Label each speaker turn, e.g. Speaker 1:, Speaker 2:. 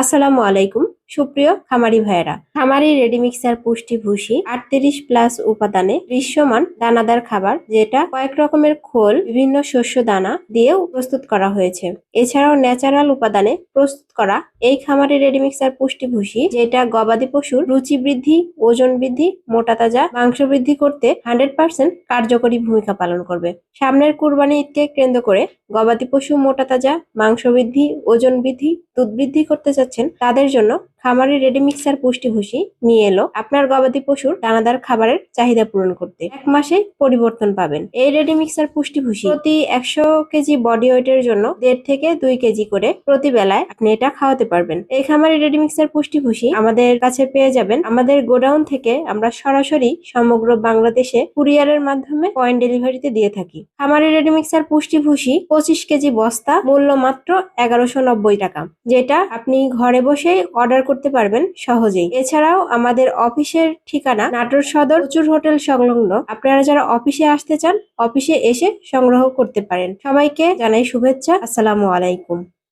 Speaker 1: আসসালামু আলাইকুম, সুপ্রিয় খামারি ভাইয়েরা। খামারি রেডি মিক্সার পুষ্টি ভুসি আটত্রিশ প্লাস উপাদানে দৃশ্যমান দানাদার খাবার, যেটা কয়েক রকমের খোল, বিভিন্ন শস্য দানা দিয়েও প্রস্তুত করা হয়েছে। এছাড়াও ন্যাচারাল উপাদানে প্রস্তুত করা এই খামারি রেডি মিক্সার পুষ্টি ভুসি যেটা গবাদি পশুর রুচি বৃদ্ধি, ওজন বৃদ্ধি, মোটা তাজা মাংস বৃদ্ধি করতে হান্ড্রেড পার্সেন্ট কার্যকরী ভূমিকা পালন করবে। সামনের কুরবানি ঈদকে কেন্দ্র করে গবাদি পশু, মোটা তাজা মাংস বৃদ্ধি ওজন বৃদ্ধি, দুধ বৃদ্ধি করতে চাচ্ছেন, তাদের জন্য খামারি রেডি মিক্সার পুষ্টি ভুসি নিয়ে এলো আপনার গবাদি পশুর দানাদার খাবারের চাহিদা পূরণ করতে। এক মাসে পরিবর্তন পাবেন। এই রেডি মিক্সার পুষ্টি ভুসি প্রতি একশো কেজি বডি ওয়েটের জন্য দেড় থেকে দুই কেজি করে প্রতি বেলায় আপনি এটা খাওয়াতে পারবেন। এই খামারি রেডি মিক্সার পুষ্টি ভুসি আমাদের কাছে পেয়ে যাবেন। আমাদের গোডাউন থেকে আমরা সরাসরি সমগ্র বাংলাদেশে কুরিয়ারের মাধ্যমে পয়েন্ট ডেলিভারিতে দিয়ে থাকি। খামারি রেডি মিক্সার পুষ্টি ভুসি পঁচিশ কেজি বস্তা, মূল্য মাত্র এগারোশো নব্বই টাকা, যেটা আপনি ঘরে বসেই অর্ডার করতে পারবেন সহজেই। এছাড়াও আমাদের অফিসের ঠিকানা নাটোর সদর, প্রচুর হোটেল সংলগ্ন। আপনারা যারা অফিসে আসতে চান, অফিসে এসে সংগ্রহ করতে পারেন। সবাইকে জানাই শুভেচ্ছা, আসসালামু আলাইকুম।